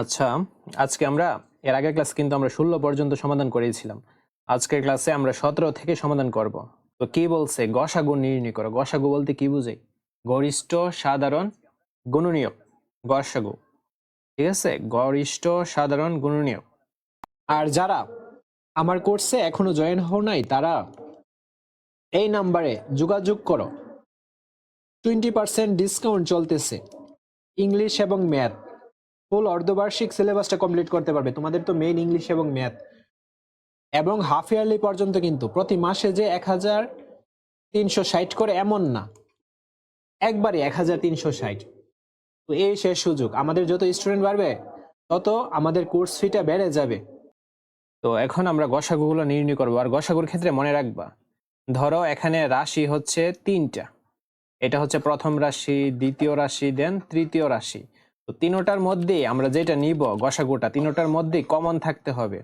আচ্ছা আজকে আমরা, এর আগের ক্লাস কিন্তু আমরা ষোলো পর্যন্ত সমাধান করেছিলাম। আজকের ক্লাসে আমরা সতেরো থেকে সমাধান করব। তো কি বলছে? গসাগু নির্ণয় করো। গসাগু বলতে কি বুঝাই গরিষ্ঠ, সাধারণ, গুণনীয়। গসাগু। ঠিক আছে? গরিষ্ঠ, সাধারণ, গুণনীয়। আর যারা আমার কোর্সে এখনও জয়েন হও নাই, তারা এই নাম্বারে যোগাযোগ করো। টোয়েন্টি পার্সেন্ট ডিসকাউন্ট চলতেছে। ইংলিশ এবং ম্যাথ ফুল অর্ধবার্ষিক সিলেবাসটা কমপ্লিট করতে পারবে। তোমাদের তো মেইন ইংলিশ এবং ম্যাথ এবং হাফ ইয়ারলি পর্যন্ত কিন্তু প্রতি মাসে যে এক হাজার তিনশো ষাট করে এমন না। একবারে এক হাজার তিনশো ষাট। তো এই শেষ সুযোগ। আমাদের যত স্টুডেন্ট বাড়বে, তত আমাদের কোর্স ফিটা বেড়ে যাবে। তো এখন আমরা গসাগুগুলো নির্ণয় করব। আর গসাগুর ক্ষেত্রে মনে রাখবা, ধরো এখানে রাশি হচ্ছে তিনটা। এটা হচ্ছে প্রথম রাশি, দ্বিতীয় রাশি দেন তৃতীয় রাশি। তো তিনোটার মধ্যেই আমরা যেটা নিব, গসাগুটা, তিনোটার মধ্যেই কমন থাকতে হবে।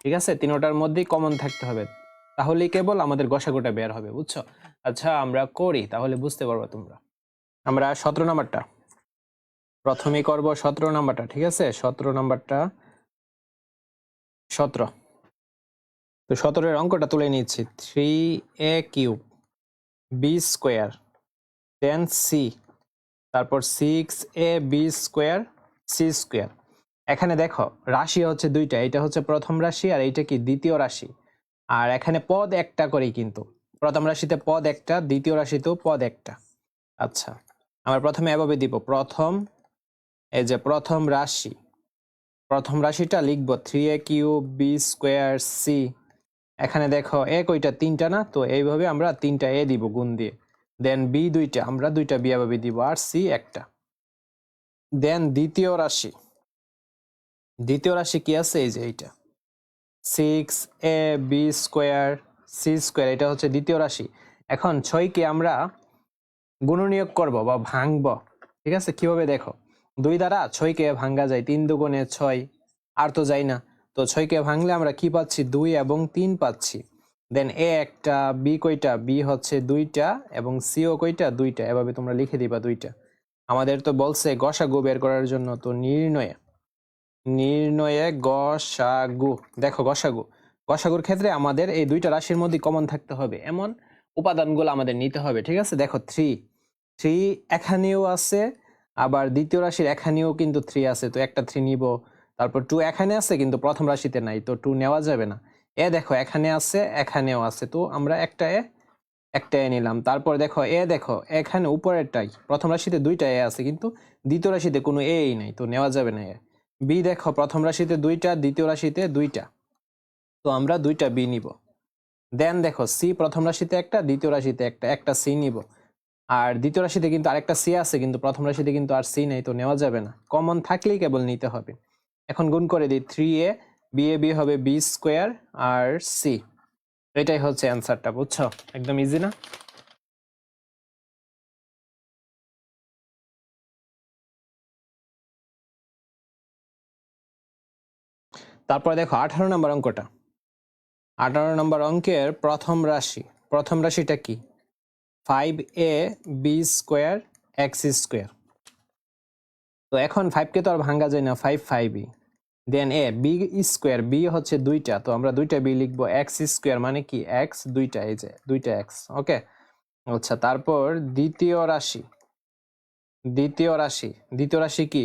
ঠিক আছে? তিনোটার মধ্যেই কমন থাকতে হবে। তাহলেই কেবল আমাদের গসাগুটা বের হবে, বুঝছ? আচ্ছা আমরা করি, তাহলে বুঝতে পারব তোমরা। আমরা সতেরো নাম্বারটা। প্রথমে করব সতেরো নাম্বারটা, ঠিক আছে? সতেরো নাম্বারটা সতেরো। তো সতেরোর অঙ্কটা তুলে নিচ্ছি। Three A cube B square ten C তারপর six A B square C square এখানে দেখো, রাশি হচ্ছে দুইটা, এটা হচ্ছে প্রথম রাশি আর এইটা কি দ্বিতীয় রাশি। আর এখানে পদ একটা করেই কিন্তু, প্রথম রাশিতে পদ একটা, দ্বিতীয় রাশিতেও পদ একটা। আচ্ছা আমরা প্রথমে এভাবে দিব, প্রথম, এই যে প্রথম রাশি, প্রথম রাশিটা লিখব three A cube B square C এখানে দেখো, এ কইটা তিনটা না? তো এইভাবে আমরা তিনটা এ দিব গুণ দিয়ে। দেন বি দুইটা, আমরা দুইটা বি এভাবে দিব, আর সি একটা। দেন দ্বিতীয় রাশি। দ্বিতীয় রাশি কি আছে? এই যে এইটা। Six A B square C square এটা হচ্ছে দ্বিতীয় রাশি। এখন ছয়কে আমরা গুণনীয়ক করব বা ভাঙব। ঠিক আছে? কীভাবে দেখো? দুই দ্বারা ছয়কে ভাঙ্গা যায়, তিন দুগুণে ছয়। আর তো যাই না। তো ছয়কে ভাঙলে আমরা কি পাচ্ছি? দুই এবং তিন পাচ্ছি। দেন এ একটা বি কয়টা? বি হচ্ছে দুইটা এবং সিও কয়টা? দুইটা। এভাবে তোমরা লিখে দিবা দুইটা। আমাদের তো বলছে গসাগু বের করার জন্য তো নির্ণয়ে। নির্ণয়ে গসাগু। দেখো গসাগু। গসাগুর ক্ষেত্রে আমাদের এই দুইটা রাশির মধ্যে কমন থাকতে হবে। এমন উপাদানগুলো আমাদের নিতে হবে, ঠিক আছে? দেখো থ্রি থ্রি এখানেও আছে, আবার দ্বিতীয় রাশির এখানেও কিন্তু থ্রি আছে। তো একটা থ্রি নিব। তারপর টু এখানে আছে, কিন্তু প্রথম রাশিতে নাই। তো টু নেওয়া যাবে না। এ দেখো, এখানে আছে, এখানেও আছে। তো আমরা একটা এ একটা এ নিলাম। তারপর দেখো, এ দেখো, এখানে উপরেরটাই, প্রথম রাশিতে দুইটা এ আছে, কিন্তু দ্বিতীয় রাশিতে কোনো এই নাই, তো নেওয়া যাবে না এ। বি দেখো, প্রথম রাশিতে দুইটা, দ্বিতীয় রাশিতে দুইটা। তো আমরা দুইটা বি নিব। দেন দেখো সি প্রথম রাশিতে একটা, দ্বিতীয় রাশিতে একটা একটা সি নিব। আর দ্বিতীয় রাশিতে কিন্তু আরেকটা সি আছে, কিন্তু প্রথম রাশিতে কিন্তু আর সি নেই, তো নেওয়া যাবে না। কমন থাকলেই কেবল নিতে হবে। এখন গুণ করে দিই three A B A B হবে বি স্কোয়ার আর সি। এটাই হচ্ছে অ্যান্সারটা, বুঝছ? একদম ইজি না? তারপরে দেখো, আঠারো নম্বর অঙ্কটা। আঠারো নম্বর অঙ্কের প্রথম রাশি, প্রথম রাশিটা কি? Five A B square X square তো এখন ফাইভকে তো আর ভাঙ্গা যায় না five ফাইভই then A B square B হচ্ছে দুইটা, তো আমরা দুইটা বি লিখব এক্স স্কোয়ার মানে কি? এক্স দুইটা, এই যে, দুইটা এক্স ওকে আচ্ছা তারপর দ্বিতীয় রাশি দ্বিতীয় রাশি দ্বিতীয় রাশি কি?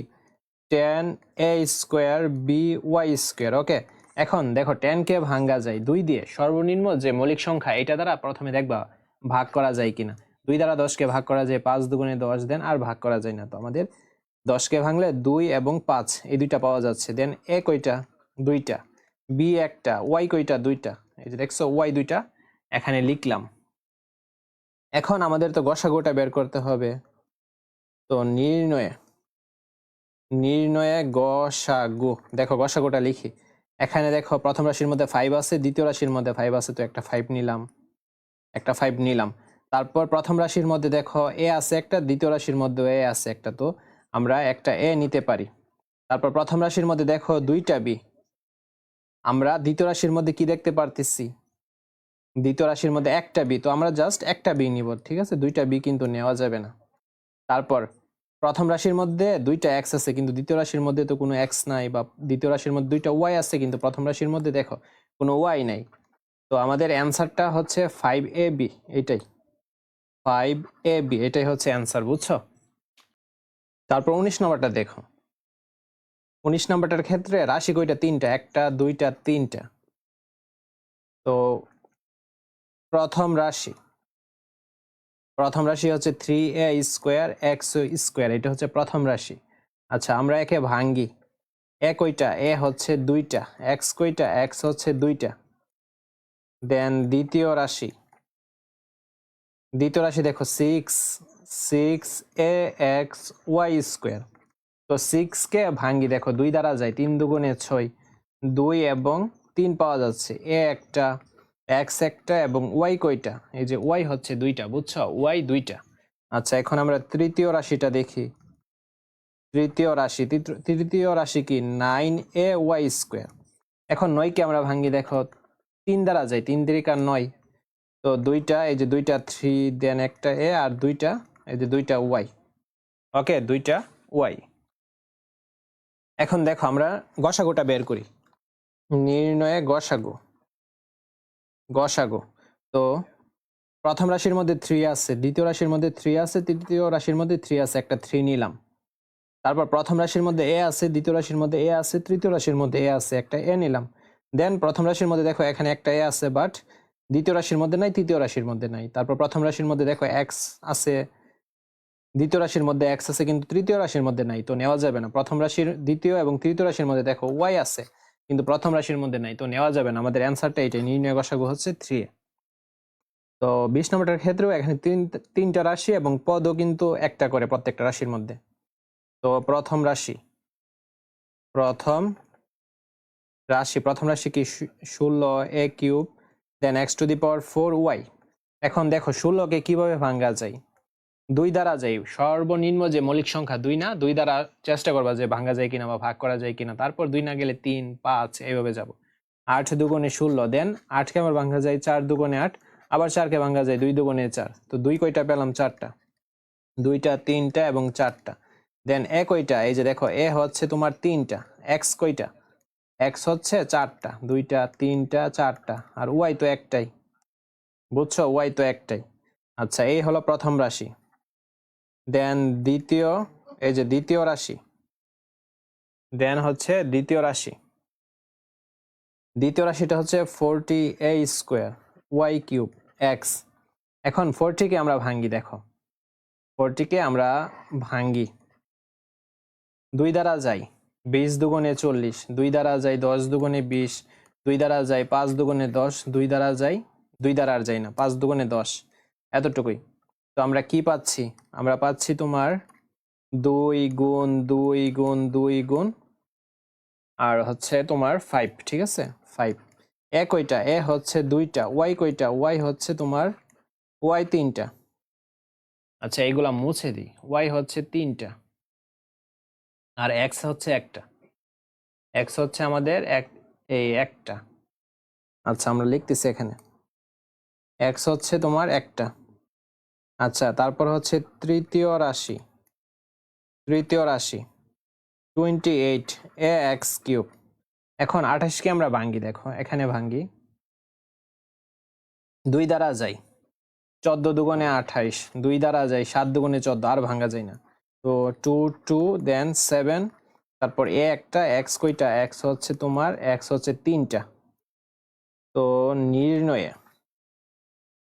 Ten A square B Y square okay এখন দেখো টেন কে ভাঙ্গা যায়, দুই দিয়ে সর্বনিম্ন যে মৌলিক সংখ্যা এটা দ্বারা প্রথমে দেখবা ভাগ করা যায় কিনা। দুই দ্বারা দশকে ভাগ করা যায়, পাঁচ দুগুণে দশ দেন, আর ভাগ করা যায় না তো আমাদের দশকে ভাঙলে দুই এবং পাঁচ, এই দুইটা পাওয়া যাচ্ছে। দেন এ কয়টা? দুইটা। বি একটা ওয়াই কয়টা? দুইটা। এই যে দেখছ ওয়াই দুইটা, এখানে লিখলাম। এখন আমাদের তো গসাগুটা বের করতে হবে। তো নির্ণয়ে নির্ণয়ে গসাগু। দেখো, গসাগুটা লিখি। এখানে দেখো, প্রথম রাশির মধ্যে ফাইভ আছে, দ্বিতীয় রাশির মধ্যে ফাইভ আছে, তো একটা ফাইভ নিলাম। একটা ফাইভ নিলাম। তারপর প্রথম রাশির মধ্যে দেখো এ আছে একটা, দ্বিতীয় রাশির মধ্যে এ আছে একটা, তো আমরা একটা এ নিতে পারি। তারপর প্রথম রাশির মধ্যে দেখো দুইটা বি আমরা দ্বিতীয় রাশির মধ্যে কি দেখতে পারতেছি? দ্বিতীয় রাশির মধ্যে একটা বি তো আমরা জাস্ট একটা বি নিব, ঠিক আছে? দুইটা বি কিন্তু নেওয়া যাবে না। তারপর প্রথম রাশির মধ্যে দুইটা এক্স আছে, কিন্তু দ্বিতীয় রাশির মধ্যে তো কোনো এক্স নাই বা দ্বিতীয় রাশির মধ্যে দুইটা ওয়াই আছে, কিন্তু প্রথম রাশির মধ্যে দেখো কোনো ওয়াই নাই। তো আমাদের অ্যান্সারটা হচ্ছে ফাইভ এ বি এটাই। ফাইভ এ বি এটাই হচ্ছে অ্যান্সার বুঝছ? তারপর উনিশ নম্বরটা দেখো। উনিশ নম্বরটার ক্ষেত্রে রাশি কয়টা? তিনটা, একটা, দুইটা, তিনটা। তো প্রথম রাশি। প্রথম রাশি হচ্ছে three A square X square এটা হচ্ছে প্রথম রাশি। আচ্ছা আমরা একে ভাঙ্গি। এ কয়টা? এ হচ্ছে দুইটা এক্স কয়টা? এক্স হচ্ছে দুইটা। দেন দ্বিতীয় রাশি। দ্বিতীয় রাশি দেখো six six A X Y square তো সিক্সকে ভাঙ্গি, দেখো, দুই দ্বারা যায়, তিন দুগুণে ছয়, দুই এবং তিন পাওয়া যাচ্ছে। এ একটা এক্স একটা এবং ওয়াই কয়টা? এই যে ওয়াই হচ্ছে দুইটা, বুঝছ? ওয়াই দুইটা। আচ্ছা এখন আমরা তৃতীয় রাশিটা দেখি। তৃতীয় রাশি তৃতীয়- রাশি কি? নাইন এ ওয়াই স্কোয়ার এখন নয়কে আমরা ভাঙ্গি, দেখো, তিন দ্বারা যায়, তিন তিরিকা নয়। তো দুইটা এই যে দুইটা থ্রি দেন একটা এ আর দুইটা এই যে দুইটা ওয়াই ওকে দুইটা ওয়াই এখন দেখো আমরা গসাগুটা বের করি। নির্ণয়ে গসাগু। গসাগু। তো প্রথম রাশির মধ্যে থ্রি আছে দ্বিতীয় রাশির মধ্যে থ্রি আছে তৃতীয় রাশির মধ্যে থ্রি আছে একটা থ্রি নিলাম। তারপর প্রথম রাশির মধ্যে এ আছে দ্বিতীয় রাশির মধ্যে এ আছে তৃতীয় রাশির মধ্যে এ আছে একটা এ নিলাম। দেন প্রথম রাশির মধ্যে দেখো এখানে একটা এ আছে বাট দ্বিতীয় রাশির মধ্যে নাই, তৃতীয় রাশির মধ্যে নাই। তারপর প্রথম রাশির মধ্যে দেখো এক্স আছে, দ্বিতীয় রাশির মধ্যে এক্স আছে কিন্তু তৃতীয় রাশির মধ্যে নাই, তো নেওয়া যাবে না। প্রথম রাশির দ্বিতীয় এবং তৃতীয় রাশির মধ্যে দেখো ওয়াই আছে কিন্তু প্রথম রাশির মধ্যে নাই, তো নেওয়া যাবে না। আমাদের অ্যান্সারটা এটাই নির্ণয় গসাগু হচ্ছে থ্রি তো বিশ নম্বরটার ক্ষেত্রেও এখানে তিন, তিনটা রাশি এবং পদও কিন্তু একটা করে প্রত্যেকটা রাশির মধ্যে। তো প্রথম রাশি প্রথম রাশি প্রথম রাশি কি ষোলো, A cube then X to the power four Y এখন দেখো ষোলোকে কীভাবে ভাঙ্গা যায়? দুই দ্বারা যায়। সর্বনিম্ন যে মৌলিক সংখ্যা দুই না, দুই দ্বারা চেষ্টা করবা যে ভাঙ্গা যায় কিনা বা ভাগ করা যায় কিনা। তারপর দুই না গেলে তিন, পাঁচ, এইভাবে যাব। আট দুগুণে ষোলো দেন আটকে আবার ভাঙ্গা যায় চার দুগুণে আট, আবার চারকে ভাঙ্গা যায় দুই দুগুণে চার। তো দুই কয়টা পেলাম? চারটা। দুইটা, তিনটা এবং চারটা। দেন এক কয়টা? এই যে দেখো, এ হচ্ছে তোমার তিনটা। এক্স কয়টা? এক্স হচ্ছে চারটা, দুইটা, তিনটা, চারটা, আর ওয়াই তো একটাই। বুঝছ? ওয়াই তো একটাই। আচ্ছা এই হলো প্রথম রাশি। দেন দ্বিতীয়, এই যে দ্বিতীয় রাশি। দেন হচ্ছে দ্বিতীয় রাশি। দ্বিতীয় রাশিটা হচ্ছে forty A square, Y cube, X. এখন ফোরটিকে আমরা ভাঙ্গি, দেখো। ফোরটিকে আমরা ভাঙ্গি। দুই দ্বারা যাই। বিশ দুগুণে চল্লিশ, দুই দ্বারা যায় দশ দুগুণে বিশ, দুই দ্বারা যায় পাঁচ দুগুণে দশ, দুই দ্বারা যায়, দুই দ্বারা আর যায় না, পাঁচ দুগুণে দশ। এতটুকুই। তো আমরা কি পাচ্ছি? আমরা পাচ্ছি তোমার দুই গুণ দুই গুণ দুই গুণ, আর হচ্ছে তোমার ফাইভ ঠিক আছে? ফাইভ এ কয়টা? এ হচ্ছে দুইটা। ওয়াই কয়টা? ওয়াই হচ্ছে তোমার, ওয়াই তিনটা। আচ্ছা এইগুলা মুছে দিই। ওয়াই হচ্ছে তিনটা। আর এক্স হচ্ছে একটা। এক্স হচ্ছে আমাদের এক, এই একটা। আচ্ছা আমরা লিখতেছি এখানে। এক্স হচ্ছে তোমার একটা। আচ্ছা তারপর হচ্ছে তৃতীয় রাশি। তৃতীয় রাশি। Twenty eight A X cube. এখন আঠাশকে আমরা ভাঙ্গি, দেখো, এখানে ভাঙ্গি। দুই দ্বারা যাই চোদ্দ দুগুণে আঠাইশ, দুই দ্বারা যাই সাত দুগুণে চোদ্দ, আর ভাঙ্গা যায় না। তো টু টু দেন সেভেন তারপর এ একটা এক্স কয়টা? এক্স হচ্ছে তোমার এক্স হচ্ছে তিনটা। তো নির্ণয়ে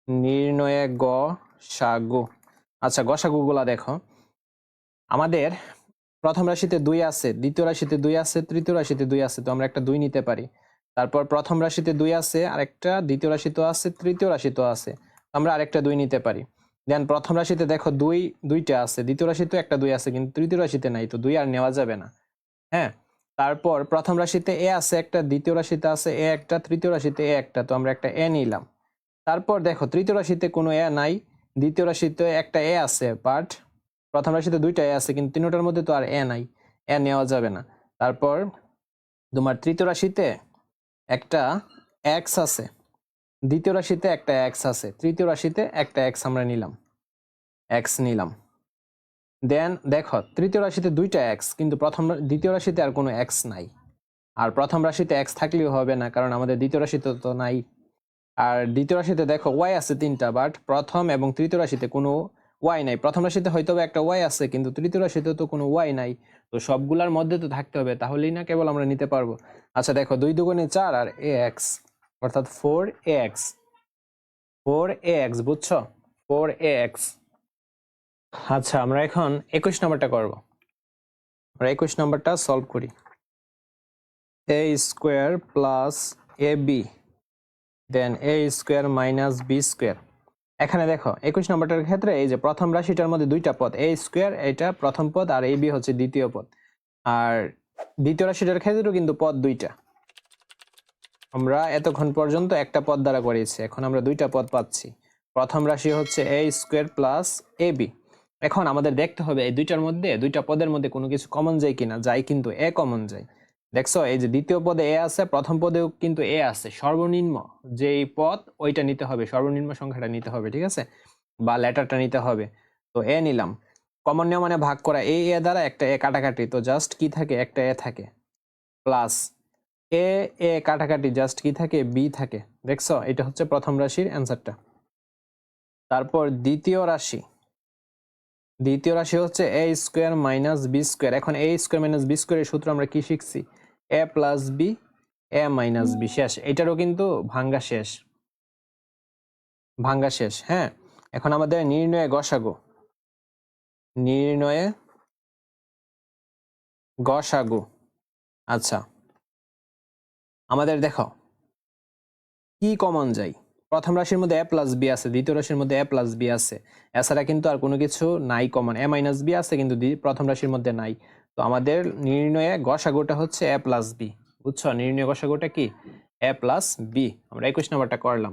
নির্ণয়ে গ, সাগু। আচ্ছা গসাগুগুলা দেখো। আমাদের প্রথম রাশিতে দুই আছে, দ্বিতীয় রাশিতে দুই আছে, তৃতীয় রাশিতে দুই আছে, তো আমরা একটা দুই নিতে পারি। তারপর প্রথম রাশিতে দুই আছে, আরেকটা, দ্বিতীয় রাশিতেও আছে, তৃতীয় রাশিতেও আছে আমরা আরেকটা দুই নিতে পারি। দেন প্রথম রাশিতে দেখো দুই, দুইটা আছে, দ্বিতীয় রাশিতেও একটা দুই আছে, কিন্তু তৃতীয় রাশিতে নাই, তো দুই আর নেওয়া যাবে না হ্যাঁ? তারপর প্রথম রাশিতে এ আছে একটা, দ্বিতীয় রাশিতে আছে এ একটা, তৃতীয় রাশিতে এ একটা, তো আমরা একটা এ নিলাম। তারপর দেখো তৃতীয় রাশিতে কোনো এ নাই, দ্বিতীয় রাশিতে একটা এ আছে বাট প্রথম রাশিতে দুইটা এ আছে, কিন্তু তিনটার মধ্যে তো আর এ নাই, এ নেওয়া যাবে না। তারপর তোমার তৃতীয় রাশিতে একটা এক্স আছে দ্বিতীয় রাশিতে একটা এক্স আছে, তৃতীয় রাশিতে একটা এক্স আমরা নিলাম। এক্স নিলাম। দেন দেখো, তৃতীয় রাশিতে দুইটা এক্স কিন্তু প্রথম দ্বিতীয় রাশিতে আর কোনো এক্স নাই। আর প্রথম রাশিতে এক্স থাকলেও হবে না, কারণ আমাদের দ্বিতীয় রাশিতে তো নাই। আর দ্বিতীয় রাশিতে দেখো ওয়াই আছে তিনটা বাট প্রথম এবং তৃতীয় রাশিতে কোনো ওয়াই নাই। প্রথম রাশিতে হয়তো একটা ওয়াই আছে, কিন্তু তৃতীয় রাশিতে তো কোনো ওয়াই নাই। তো সবগুলার মধ্যে তো থাকতে হবে, তাহলেই না কেবল আমরা নিতে পারব। আচ্ছা দেখো, দুই দুগুণে চার আর এ এক্স অর্থাৎ ফোর এক্স ফোর এক্স বুঝছ? ফোর এক্স আচ্ছা আমরা এখন একুশ নম্বরটা করব। আমরা একুশ নম্বরটা সলভ করি। A square plus A B then A square minus B square এখানে দেখো, একুশ নম্বরটার ক্ষেত্রে এই যে প্রথম রাশিটার মধ্যে দুইটা পদ এ স্কোয়ার এটা প্রথম পদ, আর এ বি হচ্ছে দ্বিতীয় পদ। আর দ্বিতীয় রাশিটার ক্ষেত্রেও কিন্তু পদ দুইটা। আমরা এতক্ষণ পর্যন্ত একটা পদ দ্বারা করেছি এখন আমরা দুইটা পদ পাচ্ছি। প্রথম রাশি হচ্ছে A square plus A B এখন আমাদের দেখতে হবে এই দুইটার মধ্যে, দুইটা পদের মধ্যে কোনো কিছু কমন যায় কিনা, যায় কিন্তু এ কমন যায়। দেখছ, এই যে দ্বিতীয় পদে এ আছে, প্রথম পদেও কিন্তু এ আছে। সর্বনিম্ন যেই পদ, ওইটা নিতে হবে, সর্বনিম্ন সংখ্যাটা নিতে হবে, ঠিক আছে? বা লেটারটা নিতে হবে। তো এ নিলাম। কমন নিয়ম মানে ভাগ করা, এই এ দ্বারা একটা এ কাটাকাটি, তো জাস্ট কি থাকে? একটা এ থাকে। প্লাস এ এ কাটাকাটি জাস্ট কি থাকে? বি থাকে। দেখছ? এটা হচ্ছে প্রথম রাশির অ্যান্সারটা তারপর দ্বিতীয় রাশি। দ্বিতীয় রাশি হচ্ছে A square minus B square এখন এ স্কোয়ার মাইনাস বি স্কোয়ারের সূত্র আমরা কি শিখছি? A plus B A minus B শেষ। এটারও কিন্তু ভাঙ্গা শেষ। ভাঙ্গা শেষ হ্যাঁ? এখন আমাদের নির্ণয়ে গসাগু। নির্ণয়ে গসাগু। আচ্ছা। আমাদের দেখো। কি কমন যাই প্রথম রাশির মধ্যে এ প্লাস বি আছে, দ্বিতীয় রাশির মধ্যে এ প্লাস বি আছে। এছাড়া কিন্তু আর কোনো কিছু নাই কমন এ মাইনাস বি আছে, কিন্তু প্রথম রাশির মধ্যে নাই। তো আমাদের নির্ণয়ে গসাগোটা হচ্ছে এ প্লাস বি বুঝছ? নির্ণয় গসাগোটা কি? এ প্লাস বি আমরা একুশ নম্বরটা করলাম।